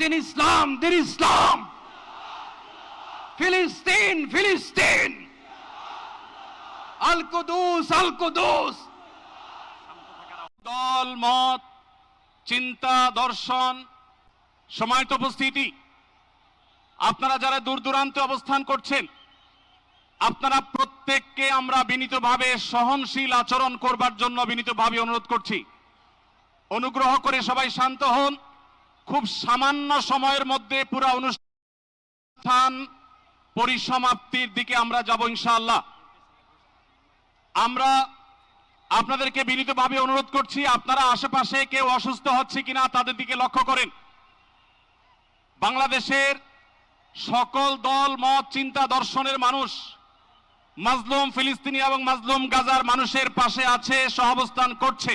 দিন ইসলাম দিন ইসলাম ফিলিস্তিন ফিলিস্তিন আল কুদুস দল মত চিন্তা দর্শন সময়ত উপস্থিতি আপনারা যারা দূর দূরান্তে অবস্থান করছেন আপনারা প্রত্যেককে আমরা বিনীতভাবে সহনশীল আচরণ করবার জন্য বিনীতভাবে অনুরোধ করছি অনুগ্রহ করে সবাই শান্ত হন খুব সামান্য সময়ের মধ্যে পুরো অনুষ্ঠান পরিসমাপ্তির দিকে আমরা যাব ইনশাআল্লাহ। আমরা আপনাদেরকে বিনীতভাবে অনুরোধ করছি, আপনারা আশেপাশে কেউ অসুস্থ হচ্ছে কিনা তাদের দিকে লক্ষ্য করেন। বাংলাদেশের সকল দল, মত, চিন্তা, দর্শনের মানুষ মাজলুম ফিলিস্তিনি এবং মাজলুম গাজার মানুষের পাশে আছে, সহাবস্থান করছে।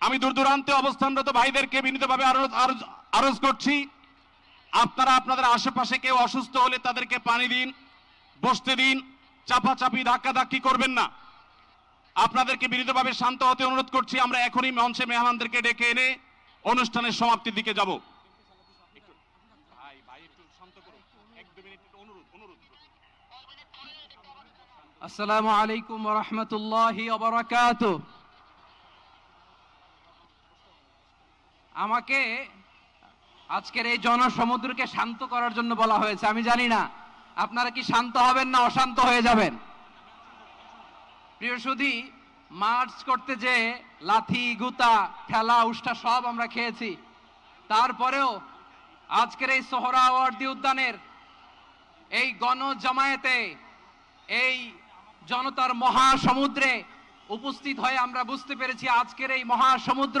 আমি দূর দূরান্তে অবস্থানরত ভাইদেরকে বিনীতভাবে আরো- আরো- আরজ করছি। আপনারা আপনাদের আশেপাশে কেউ অসুস্থ হলে তাদেরকে পানি দিন, বসতে দিন, চাপাচাপি, ধাক্কাধাক্কি করবেন না। আপনাদেরকে বিনীতভাবে শান্ত হতে অনুরোধ করছি। আমরা এখনই মঞ্চে মেহমানদেরকে ডেকে এনে অনুষ্ঠানের সমাপ্তির দিকে যাব। আসসালামু আলাইকুম রাহমাতুল্লাহি আমাকে আজকের এই জনসমুদ্রকে শান্ত করার জন্য বলা হয়েছে, আমি জানি না। আপনারা কি শান্ত হবেন না অশান্ত হয়ে যাবেন? প্রিয় সুধী মার্চ করতে যে লাথি, গুতা, ঠেলা, উষ্টা সব আমরা খেয়েছি। তারপরেও আজকের এই সোহরাওয়ার্দী উদ্যানের এই গণ জামায়াতে এই জনতার মহাসমুদ্রে উপস্থিত হয়ে আমরা বুঝতে পেরেছি আজকের এই মহাসমুদ্র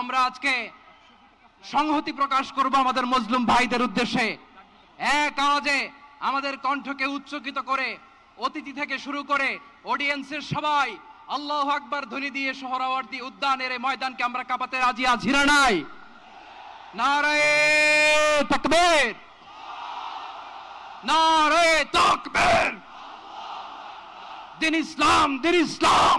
আমরা আজকে সংহতি প্রকাশ করব আমাদের মজলুম ভাইদের উদ্দেশ্যে। এক আওয়াজে আমাদের কণ্ঠকে উচ্চকিত করে, অতিথি থেকে শুরু করে অডিয়েন্সের সবাই আল্লাহ আকবার ধ্বনি দিয়ে সোহরাওয়ার্দী উদ্যানের এই ময়দানকে আমরা কাঁপাতে রাজি আছি না নাই। নারায়ে তাকবীর। নারায়ে তাকবীর। দিন ইসলাম দিন ইসলাম।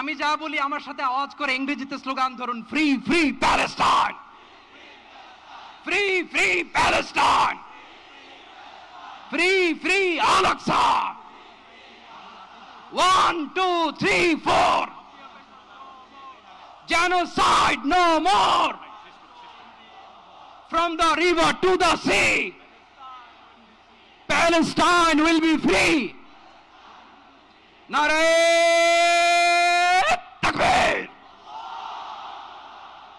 আমি যা বলি আমার সাথে আওয়াজ করে ইংরেজিতে স্লোগান ধরুন free free Palestine free free Palestine free free আলাক্সা one two three four genocide no more! From the river to the sea! Palestine will be free. নারে তাকবীর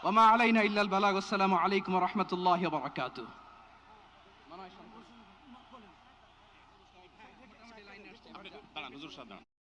ওমা আলাইনা ইল্লাল বালাগ আসসালামু আলাইকুম রহমতুল্লাহ রাহমাতুল্লাহি দাঁড়ান হুজুর সাহেব